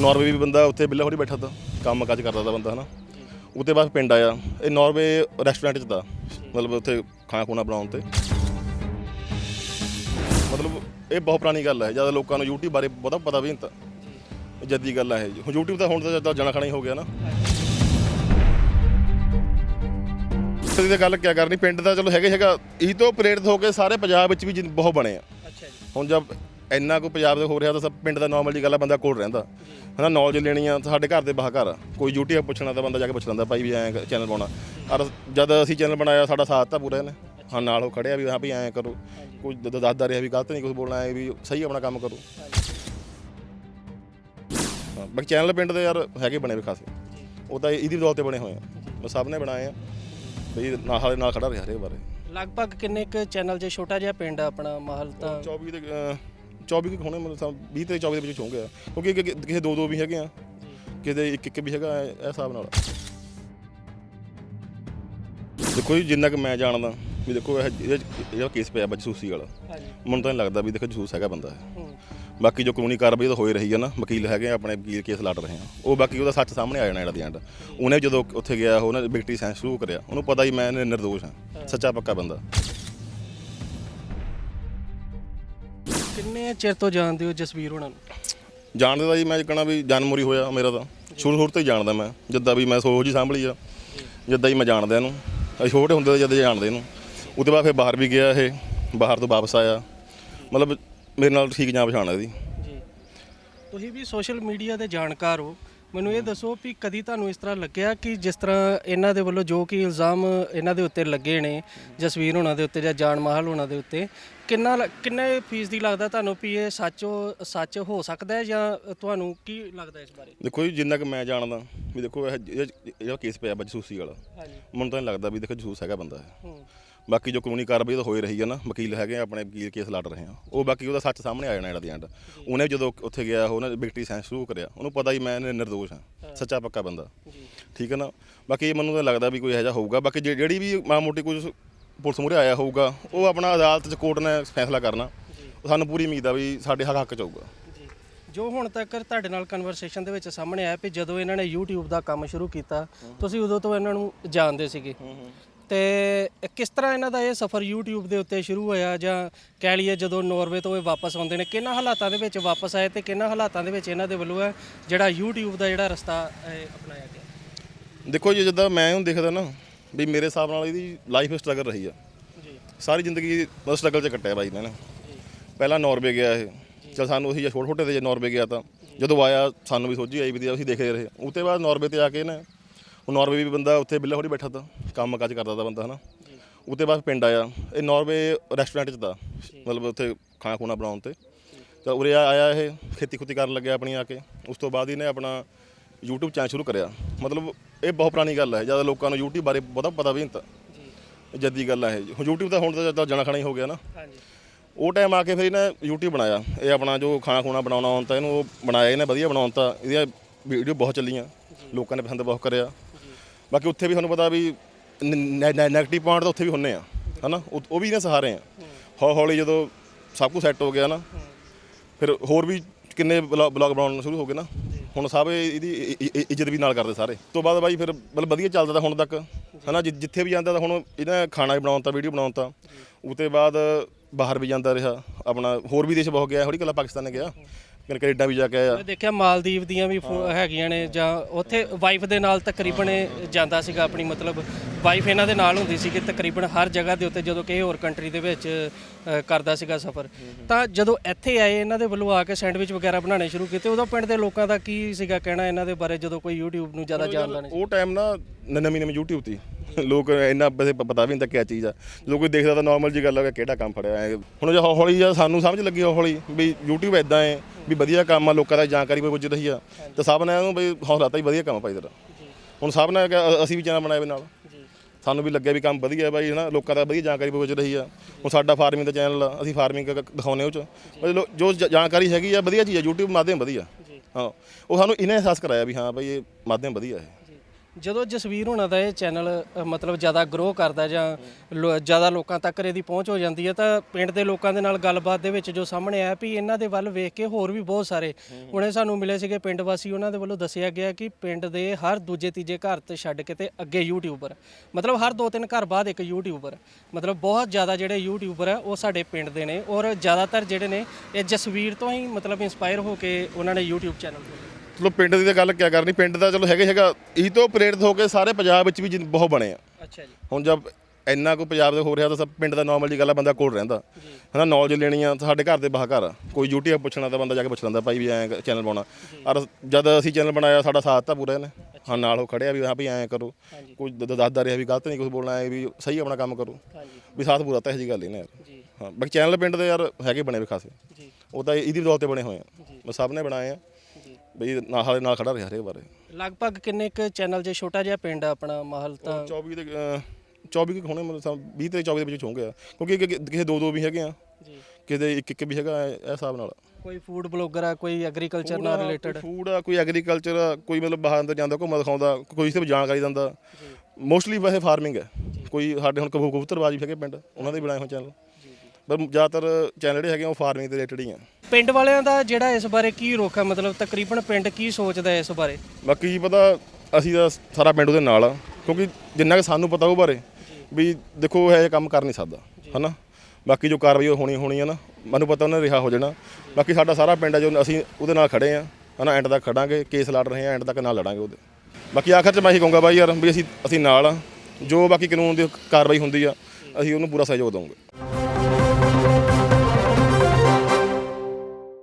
Norway ਵੀ ਬੰਦਾ ਉੱਥੇ ਬਿੱਲਾ ਹੋਰੀ ਬੈਠਾ ਤਾ ਕੰਮ ਕਾਜ ਕਰਦਾ ਤਾ ਬੰਦਾ ਹਨਾ। ਉਹਦੇ ਬਾਅਦ ਪਿੰਡ ਆਇਆ। ਇਹ ਨਾਰਵੇ ਰੈਸਟੋਰੈਂਟ 'ਚ ਦਾ ਮਤਲਬ ਉੱਥੇ ਖਾਣਾ ਖੂਣਾ ਬਣਾਉਣ ਤੇ। ਮਤਲਬ ਇਹ ਬਹੁਤ ਪੁਰਾਣੀ ਗੱਲ ਹੈ ਜਦ ਲੋਕਾਂ ਨੂੰ YouTube ਬਾਰੇ ਬਹੁਤਾ ਪਤਾ ਵੀ ਨਹੀਂ ਤਾਂ। ਇਹ ਜੱਦੀ ਗੱਲ ਹੈ ਜੀ। ਹੁਣ YouTube ਤਾਂ ਹੁਣ ਤਾਂ ਜਦ ਜਣਾ ਖਣਾ ਹੀ ਹੋ ਗਿਆ ਨਾ। ਇਸ ਦੀ ਗੱਲ ਕਿਆ ਕਰਨੀ ਪਿੰਡ ਦਾ ਚਲੋ ਹੈਗੇ ਹੈਗਾ। ਇਹ ਤੋਂ ਪ੍ਰੇਰਿਤ ਹੋ ਕੇ ਸਾਰੇ ਪੰਜਾਬ ਵਿੱਚ ਵੀ ਬਹੁਤ ਬਣੇ ਆ। ਅੱਛਾ ਜੀ। ਹੁਣ ਜਦ ਇੰਨਾ ਕੋ ਪੰਜਾਬ ਦੇ ਹੋ ਰਿਹਾ ਤਾਂ ਸਭ ਪਿੰਡ ਦਾ ਨਾਰਮਲ ਜੀ ਗੱਲ ਆ ਬੰਦਾ ਕੋਲ ਰਹਿੰਦਾ। ਹਨਾ ਨੌਲੇਜ ਲੈਣੀ ਆ ਸਾਡੇ ਘਰ ਦੇ ਬਾਹਰ ਘਰ ਆ। ਕੋਈ ਡਿਊਟੀ ਪੁੱਛਣਾ ਤਾਂ ਬੰਦਾ ਜਾ ਕੇ ਪੁੱਛ ਲੈਂਦਾ ਭਾਈ ਵੀ ਐਂ ਚੈਨਲ ਪਾਉਣਾ ਔਰ ਜਦ ਅਸੀਂ ਚੈਨਲ ਬਣਾਇਆ ਸਾਡਾ ਸਾਥ ਤਾਂ ਪੂਰਾ ਇਹਨੇ। ਹਾਂ ਨਾਲ ਉਹ ਖੜਿਆ ਵੀ ਹਾਂ ਵੀ ਐਂ ਕਰੋ। ਕੋਈ ਦੱਸਦਾ ਰਿਹਾ ਵੀ ਗਲਤ ਨਹੀਂ ਕੁਝ ਬੋਲਣਾ ਹੈ ਵੀ ਸਹੀ ਆਪਣਾ ਕੰਮ ਕਰੋ। ਹਾਂ, ਬਾਕੀ ਚੈਨਲ ਪਿੰਡ ਦੇ ਯਾਰ ਹੈਗੇ ਬਣੇ ਵੀ ਖਾਸੇ। ਉਹ ਤਾਂ ਇਹਦੀ ਬਦੌਲਤ ਤੇ ਬਣੇ ਹੋਏ ਆ। ਸਭ ਨੇ ਬਣਾਏ ਆ। ਬਈ ਨਾਲ ਹਾਲੇ ਨਾਲ ਖੜਾ ਰਿਹਾ ਹਰੇ ਬਾਰੇ ਲਗਭਗ ਕਿੰਨੇ ਕੁ ਚੈਨਲ ਜੇ ਛੋਟਾ ਜਿਹਾ ਪਿੰਡ ਆ ਆਪਣਾ ਮਹਲ ਤਾਂ? 24 ਦੇ ਅਹ, 24 ਕੁ ਹੋਣੇ ਮਤਲਬ ਸਭ 20 ਤੇ 24 ਦੇ ਵਿੱਚ ਹੋਣਗੇ। ਕਿਉਂਕਿ ਕਿ- ਕਿ- ਕਿਸੇ ਦੋ ਦੋ ਵੀ ਹੈਗੇ ਆ। ਕਿਸੇ ਇੱਕ ਇੱਕ ਵੀ ਹੈਗਾ ਇਹ ਇਹ ਹਿਸਾਬ ਨਾਲ। ਦੇਖੋ ਜੀ ਜਿੰਨਾ ਕਿ ਮੈਂ ਜਾਣਦਾ ਵੀ ਦੇਖੋ ਇਹ ਇਹਦੇ 'ਚ ਜਿਹੜਾ ਕੇਸ ਪਿਆ ਬਜਸੂਸੀ ਵਾਲਾ ਹਾਂਜੀ। ਮੈਨੂੰ ਤਾਂ ਨਹੀਂ ਲੱਗਦਾ ਵੀ ਦੇਖੋ ਜਸੂਸ ਹੈਗਾ ਬੰਦਾ ਇਹ। ਹੂੰ। ਬਾਕੀ ਜੋ ਕਾਨੂੰਨੀ ਕਾਰਵਾਈ ਤਾਂ ਹੋਈ ਰਹੀ ਹੈ ਨਾ ਵਕੀਲ ਹੈਗੇ ਆ, ਆਪਣੇ ਵਕੀਲ ਕੇਸ ਲੜ ਰਹੇ ਆ। ਉਹ ਬਾਕੀ ਉਹਦਾ ਸੱਚ ਸਾਹਮਣੇ ਆ ਜਾਣਾ ਜਿਹੜਾ ਦੀ ਐਂਡ ਉਹਨੇ ਜਦੋਂ ਉੱਥੇ ਗਿਆ ਉਹਨੇ ਵਿਕਟੀ ਸਾਇੰਸ ਸ਼ੁਰੂ ਕਰਿਆ ਉਹਨੂੰ ਪਤਾ ਹੀ ਮੈਂ ਨਿਰਦੋਸ਼ ਹਾਂ। ਸੱਚਾ ਪੱਕਾ ਬੰਦਾ। ਕਿੰਨੇ ਚਿਰ ਤੋਂ ਜਾਣਦੇ ਹੋ ਜਸਵੀਰ ਉਹਨਾਂ ਨੂੰ? ਜਾਣਦਾ ਤਾਂ ਜੀ ਮੈਂ ਕਹਣਾ ਵੀ ਜਨਮੋਰੀ ਹੋਇਆ ਮੇਰਾ ਤਾਂ। ਸ਼ੁਰੂ ਸ਼ੁਰੂ ਤੋਂ ਹੀ ਜਾਣਦਾ ਮੈਂ ਜਿੱਦਾਂ ਵੀ ਮੈਂ ਸੋਚ ਹੀ ਸਾਂਭਲੀ ਆ ਜਿੱਦਾਂ ਹੀ ਮੈਂ ਜਾਣਦਾ ਇਹਨੂੰ। ਅਸੀਂ ਛੋਟੇ ਹੁੰਦੇ ਤੋਂ ਜਦੋਂ ਜਾਣਦੇ ਇਹਨੂੰ। ਉਹਦੇ ਬਾਅਦ ਫਿਰ ਬਾਹਰ ਵੀ ਗਿਆ ਇਹ ਬਾਹਰ ਤੋਂ ਵਾਪਸ ਆਇਆ। ਮਤਲਬ ਮੇਰੇ ਨਾਲ ਠੀਕ ਜਾਣ ਪਛਾਣ ਇਹਦੀ। ਜੀ। ਤੁਸੀਂ ਵੀ ਸੋਸ਼ਲ ਮੀਡੀਆ ਦੇ ਜਾਣਕਾਰ ਹੋ। ਮੈਨੂੰ ਇਹ ਦੱਸੋ ਵੀ ਕਦੀ ਤੁਹਾਨੂੰ ਇਸ ਤਰ੍ਹਾਂ ਲੱਗਿਆ ਕਿ ਜਿਸ ਤਰ੍ਹਾਂ ਇਹਨਾਂ ਦੇ ਵੱਲੋਂ ਜੋ ਕਿ ਇਲਜ਼ਾਮ ਇਹਨਾਂ ਦੇ ਉੱਤੇ ਲੱਗੇ ਨੇ ਜਸਵੀਰ ਹੋਣਾ ਦੇ ਉੱਤੇ ਜਾਂ ਜਾਨ ਮਾਹਲ ਹੋਣਾ ਦੇ ਉੱਤੇ ਕਿੰਨਾ ਲ- ਕਿੰਨੇ ਫੀਸਦੀ ਲੱਗਦਾ ਤੁਹਾਨੂੰ ਵੀ ਇਹ ਸੱਚ ਹੋ- ਸੱਚ ਹੋ ਸਕਦਾ ਹੈ ਜਾਂ ਤੁਹਾਨੂੰ ਕੀ ਲੱਗਦਾ ਇਸ ਬਾਰੇ? ਦੇਖੋ ਜੀ ਜਿੰਨਾ ਕਿ ਮੈਂ ਜਾਣਦਾ ਵੀ ਦੇਖੋ ਇਹ ਜਿਹੜਾ ਕੇਸ ਪਿਆ ਬਜਸੂਸੀ ਵਾਲਾ ਹਾਂਜੀ। ਮੈਨੂੰ ਤਾਂ ਨਹੀਂ ਲੱਗਦਾ ਵੀ ਦੇਖੋ ਜਸੂਸ ਹੈਗਾ ਬੰਦਾ ਇਹ। ਹੂੰ। ਬਾਕੀ ਜੋ ਕਾਨੂੰਨੀ ਕਾਰਵਾਈ ਤਾਂ ਹੋਈ ਰਹੀ ਹੈ ਨਾ ਵਕੀਲ ਹੈਗੇ ਆ, ਆਪਣੇ ਵਕੀਲ ਕੇਸ ਲੜ ਰਹੇ ਆ। ਉਹ ਬਾਕੀ ਉਹਦਾ ਸੱਚ ਸਾਹਮਣੇ ਆ ਜਾਣਾ ਜਿਹੜਾ ਦੀ ਐਂਡ ਉਹਨੇ ਜਦੋਂ ਉੱਥੇ ਗਿਆ ਉਹਨੇ ਵਿਕਟੀ ਸਾਇੰਸ ਸ਼ੁਰੂ ਕਰਿਆ। ਉਹਨੂੰ ਪਤਾ ਹੀ ਮੈਂ ਨਿਰਦੋਸ਼ ਹਾਂ। ਸੱਚਾ ਪੱਕਾ ਬੰਦਾ। ਠੀਕ ਹੈ ਨਾ? ਬਾਕੀ ਮੈਨੂੰ ਤਾਂ ਲੱਗਦਾ ਵੀ ਕੋਈ ਇਹੋ ਜਿਹਾ ਹੋਊਗਾ। ਬਾਕੀ ਜੇ- ਜਿਹੜੀ ਵੀ ਮਾਂ ਮੋਟੀ ਕੁਝ ਪੁਲਿਸ ਮੂਹਰੇ ਆਇਆ ਹੋਊਗਾ ਉਹ ਆਪਣਾ ਅਦਾਲਤ 'ਚ ਕੋਰਟ ਨੇ ਫੈਸਲਾ ਕਰਨਾ। ਸਾਨੂੰ ਪੂਰੀ ਉਮੀਦ ਆ ਵੀ ਸਾਡੇ ਹੱਕ ਹੱਕ 'ਚ ਹੋਊਗਾ। ਜੀ। ਜੋ ਹੁਣ ਤੱਕ ਤੁਹਾਡੇ ਨਾਲ ਕਨਵਰਸੇਸ਼ਨ ਦੇ ਵਿੱਚ ਸਾਹਮਣੇ ਆਇਆ ਵੀ ਜਦੋਂ ਇਹਨਾਂ ਨੇ YouTube ਦਾ ਕੰਮ ਸ਼ੁਰੂ ਕੀਤਾ ਤੁਸੀਂ ਉਦੋਂ ਤੋਂ ਇਹਨਾਂ ਨੂੰ ਜਾਣਦੇ ਸੀਗੇ। ਤੇ ਕਿਸ ਤਰ੍ਹਾਂ ਇਹਨਾਂ ਦਾ ਇਹ ਸਫ਼ਰ YouTube ਦੇ ਉੱਤੇ ਸ਼ੁਰੂ ਹੋਇਆ ਜਾਂ ਕਹਿ ਲਈਏ ਜਦੋਂ ਨਾਰਵੇ ਤੋਂ ਇਹ ਵਾਪਸ ਆਉਂਦੇ ਨੇ ਕਿੰਨਾ ਹਾਲਾਤਾਂ ਦੇ ਵਿੱਚ ਵਾਪਸ ਆਏ ਤੇ ਕਿੰਨਾ ਹਾਲਾਤਾਂ ਦੇ ਵਿੱਚ ਇਹਨਾਂ ਦੇ ਵੱਲੋਂ ਹੈ ਜਿਹੜਾ YouTube ਦਾ ਜਿਹੜਾ ਰਸਤਾ ਇਹ ਅਪਣਾਇਆ ਗਿਆ? ਦੇਖੋ ਜੀ ਜਿੱਦਾਂ ਮੈਂ ਹੁਣ ਦੇਖਦਾ ਨਾ ਵੀ ਮੇਰੇ ਹਿਸਾਬ ਨਾਲ ਇਹਦੀ ਲਾਈਫ ਸਟਰਗਲ ਰਹੀ ਆ। ਜੀ। ਸਾਰੀ ਜ਼ਿੰਦਗੀ ਸਟਰਗਲ 'ਚ ਕੱਟਿਆ ਬਾਈ ਨੇ ਨਾ ਪਹਿਲਾਂ ਨਾਰਵੇ ਗਿਆ ਇਹ। ਚਲ ਸਾਨੂੰ ਉਹੀ ਛੋਟੇ ਛੋਟੇ ਤੇ ਜੇ ਨਾਰਵੇ ਗਿਆ ਤਾਂ। ਜਦੋਂ ਆਇਆ ਸਾਨੂੰ ਵੀ ਸੋਝੀ ਆਈ ਵੀ ਅਸੀਂ ਦੇਖਦੇ ਰਹੇ। ਉਤੇ ਬਾਅਦ ਨਾਰਵੇ ਤੇ ਆ ਕੇ ਨਾ ਉਹ ਨਾਰਵੇ ਵੀ ਬੰਦਾ ਉੱਥੇ ਬਿੱਲਾ ਹੋਰੀ ਬੈਠਾ ਤਾ ਕੰਮ ਕਾਜ ਕਰਦਾ ਤਾ ਬੰਦਾ ਹਨਾ। ਉਤੇ ਬਾਅਦ ਪਿੰਡ ਆਇਆ। ਇਹ ਨਾਰਵੇ ਰੈਸਟੋਰੈਂਟ 'ਚ ਦਾ ਮਤਲਬ ਉੱਥੇ ਖਾਣਾ ਖੂਣਾ ਬਣਾਉਣ ਤੇ। ਤਾਂ ਉਰੇ ਆਇਆ ਇਹ ਖੇਤੀ ਖੁੱਤੀ ਕਰਨ ਲੱਗਿਆ ਆਪਣੀ ਆ ਕੇ। ਉਸ ਤੋਂ ਬਾਅਦ ਇਹਨੇ ਆਪਣਾ YouTube ਚੈਨਲ ਸ਼ੁਰੂ ਕਰਿਆ। ਮਤਲਬ ਇਹ ਬਹੁਤ ਪੁਰਾਣੀ ਗੱਲ ਹੈ। ਜਦ ਲੋਕਾਂ ਨੂੰ YouTube ਬਾਰੇ ਬਹੁਤਾ ਪਤਾ ਵੀ ਨਹੀਂ ਤਾਂ। ਜੀ। ਇਹ ਜੱਦੀ ਗੱਲ ਹੈ ਹੁਣ YouTube ਤਾਂ ਹੁਣ ਤਾਂ ਜਦ ਜਣਾ ਖਣਾ ਹੀ ਹੋ ਗਿਆ ਨਾ। ਹਾਂਜੀ। ਉਹ ਟਾਈਮ ਆ ਕੇ ਫਿਰ ਇਹਨੇ YouTube ਬਣਾਇਆ। ਇਹ ਆਪਣਾ ਜੋ ਖਾਣਾ ਖੂਣਾ ਬਣਾਉਣਾ ਤਾਂ ਇਹਨੂੰ ਉਹ ਬਣਾਇਆ। ਇਹਨੇ ਵਧੀਆ ਬਣਾਉਣ ਤਾਂ ਇਹਦੀਆਂ ਵੀਡੀਓ ਬਹੁਤ ਚੱਲੀਆਂ। ਲੋਕਾਂ ਨੇ ਪਸੰਦ ਬਹੁਤ ਕਰਿਆ। ਬਾਕੀ ਉੱਥੇ ਵੀ ਤੁਹਾਨੂੰ ਪਤਾ ਵੀ ਨੈਗੇਟਿਵ ਪੁਆਇੰਟ ਤਾਂ ਉੱਥੇ ਵੀ ਹੁੰਨੇ ਆ, ਹਨਾ? ਉਹ ਉਹ ਵੀ ਇਹਨੇ ਸਹਾਰੇ ਆ। ਹੌਲੀ ਹੌਲੀ ਜਦੋਂ ਸਭ ਕੁਝ ਸੈੱਟ ਹੋ ਗਿਆ ਨਾ, ਫਿਰ ਹੋਰ ਵੀ ਕਿੰਨੇ ਬਲੌਗ ਬਣਾਉਣ ਸ਼ੁਰੂ ਹੋ ਗਏ ਨਾ, ਹੁਣ ਸਭ ਇਹਦੀ ਇੱਜ਼ਤ ਵੀ ਨਾਲ ਕਰਦੇ ਸਾਰੇ। ਤੋਂ ਬਾਅਦ ਬਾਈ ਫਿਰ ਮਤਲਬ ਵਧੀਆ ਚੱਲਦਾ ਤਾਂ ਹੁਣ ਤੱਕ, ਹਨਾ? ਜਿ- ਜਿੱਥੇ ਵੀ ਜਾਂਦਾ ਤਾਂ ਹੁਣ ਇਹਨੇ ਖਾਣਾ ਵੀ ਬਣਾਉਣ ਤਾਂ ਵੀਡੀਓ ਬਣਾਉਣ ਤਾਂ ਉਤੇ ਬਾਅਦ ਬਾਹਰ ਵੀ ਜਾਂਦਾ ਰਿਹਾ, ਆਪਣਾ ਹੋਰ ਵੀ ਦੇਸ਼ ਬਹੁਤ ਗਿਆ ਥੋੜੀ ਕੱਲਾ ਪਾਕਿਸਤਾਨ ਨੇ ਗਿਆ। ਕੈਨੇਡਾ ਵੀ ਜਾ ਕੇ ਆਇਆ। ਮੈਂ ਦੇਖਿਆ ਮਾਲਦੀਵ ਦੀਆਂ ਵੀ ਫੋ- ਹੈਗੀਆਂ ਨੇ ਜਾਂ ਉੱਥੇ ਵਾਈਫ ਦੇ ਨਾਲ ਤਕਰੀਬਨ ਇਹ ਜਾਂਦਾ ਸੀਗਾ ਆਪਣੀ ਮਤਲਬ ਵਾਈਫ ਇਹਨਾਂ ਦੇ ਨਾਲ ਹੁੰਦੀ ਸੀ ਕਿ ਤਕਰੀਬਨ ਹਰ ਜਗ੍ਹਾ ਦੇ ਉੱਤੇ ਜਦੋਂ ਕਿਸੇ ਹੋਰ ਕੰਟਰੀ ਦੇ ਵਿੱਚ ਅ, ਕਰਦਾ ਸੀਗਾ ਸਫ਼ਰ। ਤਾਂ ਜਦੋਂ ਇੱਥੇ ਆਏ ਇਹਨਾਂ ਦੇ ਵੱਲੋਂ ਆ ਕੇ ਸੈਂਡਵਿਚ ਵਗੈਰਾ ਬਣਾਉਣੇ ਸ਼ੁਰੂ ਕੀਤੇ ਉਦੋਂ ਪਿੰਡ ਦੇ ਲੋਕਾਂ ਦਾ ਕੀ ਸੀਗਾ ਕਹਿਣਾ ਇਹਨਾਂ ਦੇ ਬਾਰੇ ਜਦੋਂ ਕੋਈ YouTube ਨੂੰ ਜ਼ਿਆਦਾ ਜਾਣਦਾ ਨਹੀਂ? ਉਹ ਟਾਈਮ ਨਾ ਨ- ਨਵੀਂ ਨਵੀਂ YouTube ਤੀ ਲੋਕ ਇੰਨਾ ਵੈਸੇ ਪ- ਪਤਾ ਵੀ ਨਹੀਂ ਤਾਂ ਕੀ ਚੀਜ਼ ਆ। ਜਦੋਂ ਕੋਈ ਦੇਖਦਾ ਤਾਂ ਨਾਰਮਲ ਜੀ ਗੱਲ ਆ ਕਿ ਕਿਹੜਾ ਕੰਮ ਫੜਿਆ ਹੈ ਹੁਣ ਜੇ ਹੌਲੀ ਜਿਹਾ ਸਾਨੂੰ ਸਮਝ ਲੱਗੀ ਹੌਲੀ ਵੀ YouTube ਇਦਾਂ ਹੈ ਵੀ ਵਧੀਆ ਕੰਮ ਆ ਲੋਕਾਂ ਦਾ ਜਾਣਕਾਰੀ ਕੋਈ ਪੁੱਜ ਰਹੀ ਆ। ਤਾਂ ਸਭ ਨੇ ਇਹਨੂੰ ਵੀ ਹੌਸਲਾ ਤਾਂ ਹੀ ਵਧੀਆ ਕੰਮ ਆ ਭਾਈ ਤੇਰਾ। ਹੁਣ ਸਭ ਨੇ ਕਿਹਾ ਅ- ਅਸੀਂ ਵੀ ਚੈਨਲ ਬਣਾਏ ਵੀ ਨਾਲ। ਸਾਨੂੰ ਵੀ ਲੱਗਿਆ ਵੀ ਕੰਮ ਵਧੀਆ ਹੈ ਬਾਈ ਹਨਾ? ਲੋਕਾਂ ਦਾ ਵਧੀਆ ਜਾਣਕਾਰੀ ਪੁੱਜ ਰਹੀ ਆ। ਹੁਣ ਸਾਡਾ ਫਾਰਮਿੰਗ ਦਾ ਚੈਨਲ ਆ ਅਸੀਂ ਫਾਰਮਿੰਗ ਦਿਖਾਉਂਦੇ ਉਹ ਚ। ਮਤਲਬ ਜੋ ਜ- ਜਾਣਕਾਰੀ ਹੈਗੀ ਆ ਵਧੀਆ ਚੀਜ਼ ਆ। YouTube ਮਾਧਿਅਮ ਵਧੀਆ। ਹਾਂ। ਉਹ ਸਾਨੂੰ ਇਹਨੇ ਅਹਿਸਾਸ ਕਰਾਇਆ ਵੀ ਹਾਂ ਬਾਈ ਇਹ ਮਾਧਿਅਮ ਵਧੀਆ ਹੈ ਜਦੋਂ ਜਸਵੀਰ ਹੋਣਾ ਦਾ ਇਹ ਚੈਨਲ ਮਤਲਬ ਜ਼ਿਆਦਾ ਗਰੋ ਕਰਦਾ ਜਾਂ ਲੋ- ਜ਼ਿਆਦਾ ਲੋਕਾਂ ਤੱਕ ਇਹਦੀ ਪਹੁੰਚ ਹੋ ਜਾਂਦੀ ਹੈ, ਤਾਂ ਪਿੰਡ ਦੇ ਲੋਕਾਂ ਦੇ ਨਾਲ ਗੱਲਬਾਤ ਦੇ ਵਿੱਚ ਜੋ ਸਾਹਮਣੇ ਆਇਆ ਵੀ ਇਹਨਾਂ ਦੇ ਵੱਲ ਵੇਖ ਕੇ ਹੋਰ ਵੀ ਬਹੁਤ ਸਾਰੇ ਹੁਣੇ ਸਾਨੂੰ ਮਿਲੇ ਸੀਗੇ ਪਿੰਡ ਵਾਸੀ, ਉਹਨਾਂ ਦੇ ਵੱਲੋਂ ਦੱਸਿਆ ਗਿਆ ਕਿ ਪਿੰਡ ਦੇ ਹਰ ਦੂਜੇ ਤੀਜੇ ਘਰ ਤੇ ਛੱਡ ਕੇ ਤੇ ਅੱਗੇ ਯੂਟਿਊਬਰ ਮਤਲਬ ਹਰ ਦੋ ਤਿੰਨ ਘਰ ਬਾਅਦ ਇੱਕ ਯੂਟਿਊਬਰ ਮਤਲਬ ਬਹੁਤ ਜ਼ਿਆਦਾ ਜਿਹੜੇ ਯੂਟਿਊਬਰ ਆ, ਉਹ ਸਾਡੇ ਪਿੰਡ ਦੇ ਨੇ ਔਰ ਜ਼ਿਆਦਾਤਰ ਜਿਹੜੇ ਨੇ, ਇਹ ਜਸਵੀਰ ਤੋਂ ਹੀ ਮਤਲਬ ਇੰਸਪਾਇਰ ਹੋ ਕੇ ਉਹਨਾਂ ਨੇ YouTube ਚੈਨਲ ਖੋਲ੍ਹਿਆ। ਚਲੋ ਪਿੰਡ ਦੀ ਤਾਂ ਗੱਲ ਕਿਆ ਕਰਨੀ ਪਿੰਡ ਦਾ ਚਲੋ ਹੈਗਾ ਹੀ ਹੈਗਾ ਇਹ ਤੋਂ ਪ੍ਰੇਰਿਤ ਹੋ ਕੇ ਸਾਰੇ ਪੰਜਾਬ ਵਿੱਚ ਵੀ ਜਿਨ- ਬਹੁਤ ਬਣੇ ਆ। ਅੱਛਾ ਜੀ। ਹੁਣ ਜਦ ਇੰਨਾ ਕੋਈ ਪੰਜਾਬ ਦੇ ਹੋ ਰਿਹਾ ਤਾਂ ਸਭ ਪਿੰਡ ਦਾ ਨਾਰਮਲ ਜੀ ਗੱਲ ਆ ਬੰਦਾ ਕੋਲ ਰਹਿੰਦਾ। ਹਨਾ ਨੌਲੇਜ ਲੈਣੀ ਆ ਤਾਂ ਸਾਡੇ ਘਰ ਦੇ ਬਾਹਰ ਘਰ ਆ। ਕੋਈ YouTube ਪੁੱਛਣਾ ਤਾਂ ਬੰਦਾ ਜਾ ਕੇ ਪੁੱਛ ਲੈਂਦਾ ਭਾਈ ਵੀ ਐਂ ਚੈਨਲ ਪਾਉਣਾ ਔਰ ਜਦ ਅਸੀਂ ਚੈਨਲ ਬਣਾਇਆ ਸਾਡਾ ਸਾਥ ਤਾਂ ਪੂਰਾ ਇਹਨੇ। ਹਾਂ ਨਾਲ ਉਹ ਖੜਿਆ ਵੀ ਹਾਂ ਵੀ ਐਂ ਕਰੋ। ਕੋਈ ਦ- ਦੱਸਦਾ ਰਿਹਾ ਵੀ ਗਲਤ ਨਹੀਂ ਕੁਝ ਬੋਲਣਾ ਹੈ ਵੀ ਸਹੀ ਆਪਣਾ ਕੰਮ ਕਰੋ। ਹਾਂਜੀ। ਵੀ ਸਾਥ ਪੂਰਾ ਤਾਂ ਇਹੋ ਜਿਹੀ ਗੱਲ ਨਹੀਂ ਨਾ ਯਾਰ। ਜੀ। ਹਾਂ ਬਾਕੀ ਚੈਨਲ ਪਿੰਡ ਦੇ ਯਾਰ ਹੈਗੇ ਬਣੇ ਵੀ ਖਾਸੇ। ਜੀ। ਉਹ ਤਾਂ ਇਹਦੀ ਬਦੌਲਤ ਤੇ ਬਣੇ ਹੋਏ ਆ। ਮੈਂ ਸਭ ਨੇ ਬਣਾਏ ਆ। ਜੀ ਬਈ ਨਾਲ ਹਾਲੇ ਨਾਲ ਖੜਾ ਰਿਹਾ ਹਰੇਕ ਬਾਰੇ। ਲਗਭਗ ਕਿੰਨੇ ਕੁ ਚੈਨਲ ਜੇ ਛੋਟਾ ਜਿਹਾ ਪਿੰਡ ਆ ਆਪਣਾ ਮਹਲ ਤਾਂ? 24 ਦੇ ਅਹ, 24 ਕੁ ਹੋਣੇ ਮਤਲਬ ਸਭ 20 ਤੇ 24 ਦੇ ਵਿੱਚ ਹੋਣਗੇ ਆ। ਕਿਉਂਕਿ ਕਿਸੇ ਦੋ ਦੋ ਵੀ ਹੈਗੇ ਆ। ਜੀ। ਕਿਸੇ ਦੇ ਇੱਕ ਇੱਕ ਵੀ ਹੈਗਾ ਇਹ ਇਹ ਹਿਸਾਬ ਨਾਲ। ਕੋਈ ਫੂਡ ਬਲੌਗਰ ਆ ਕੋਈ ਐਗਰੀਕਲਚਰ ਨਾਲ ਰਿਲੇਟਡ ਫੂਡ ਆ ਕੋਈ ਐਗਰੀਕਲਚਰ ਆ ਕੋਈ ਮਤਲਬ ਬਾਹਰ ਅੰਦਰ ਜਾਂਦਾ ਘੁੰਮਾ ਦਿਖਾਉਂਦਾ ਕੋਈ ਸਿਰਫ ਜਾਣਕਾਰੀ ਦਿੰਦਾ। ਮੋਸਟਲੀ ਵੈਸੇ ਫਾਰਮਿੰਗ ਹੈ ਕੋਈ ਸਾਡੇ ਹੁਣ ਕਬੂ ਕਬੂਤਰਬਾਜੀ ਵੀ ਹੈਗੇ ਪਿੰਡ ਉਹਨਾਂ ਦੇ ਬਣਾਏ ਹੋਏ ਚੈਨਲ ਪਰ ਜ਼ਿਆਦਾਤਰ ਚੈਨਲ ਜਿਹੜੇ ਹੈਗੇ ਆ ਉਹ ਫਾਰਮਿੰਗ ਦੇ ਰਿਲੇਟਡ ਹੀ ਆ। ਪਿੰਡ ਵਾਲਿਆਂ ਦਾ ਜਿਹੜਾ ਇਸ ਬਾਰੇ ਕੀ ਰੁਖ ਹੈ ਮਤਲਬ ਤਕਰੀਬਨ ਪਿੰਡ ਕੀ ਸੋਚਦਾ ਹੈ ਇਸ ਬਾਰੇ? ਬਾਕੀ ਜੀ ਪਤਾ ਅਸੀਂ ਤਾਂ ਸਾਰਾ ਪਿੰਡ ਉਹਦੇ ਨਾਲ ਆ ਕਿਉਂਕਿ ਜਿੰਨਾ ਕਿ ਸਾਨੂੰ ਪਤਾ ਉਹ ਬਾਰੇ ਵੀ ਦੇਖੋ ਇਹ ਕੰਮ ਕਰ ਨਹੀਂ ਸਕਦਾ ਹਨਾ? ਬਾਕੀ ਜੋ ਕਾਰਵਾਈ ਉਹ ਹੋਣੀ ਹੋਣੀ ਆ ਨਾ ਮੈਨੂੰ ਪਤਾ ਉਹਨੇ ਰਿਹਾ ਹੋ ਜਾਣਾ। ਬਾਕੀ ਸਾਡਾ ਸਾਰਾ ਪਿੰਡ ਆ ਜੋ ਅਸੀਂ ਉਹਦੇ ਨਾਲ ਖੜੇ ਆ ਹਨਾ? ਐਂਡ ਤੱਕ ਖੜਾਂਗੇ ਕੇਸ ਲੜ ਰਹੇ ਆ ਐਂਡ ਤੱਕ ਨਾਲ ਲੜਾਂਗੇ ਉਹਦੇ। ਬਾਕੀ ਆਖਰ 'ਚ ਮੈਂ ਇਹੀ ਕਹੂੰਗਾ ਬਾਈ ਯਾਰ ਵੀ ਅਸੀਂ ਅਸੀਂ ਨਾਲ ਆ ਜੋ ਬਾਕੀ ਕਾਨੂੰਨ ਦੀ ਕਾਰਵਾਈ ਹੁੰਦੀ ਆ ਅਸੀਂ ਉਹਨੂੰ ਪੂਰਾ ਸਹਿਯੋਗ ਦਵਾਂਗੇ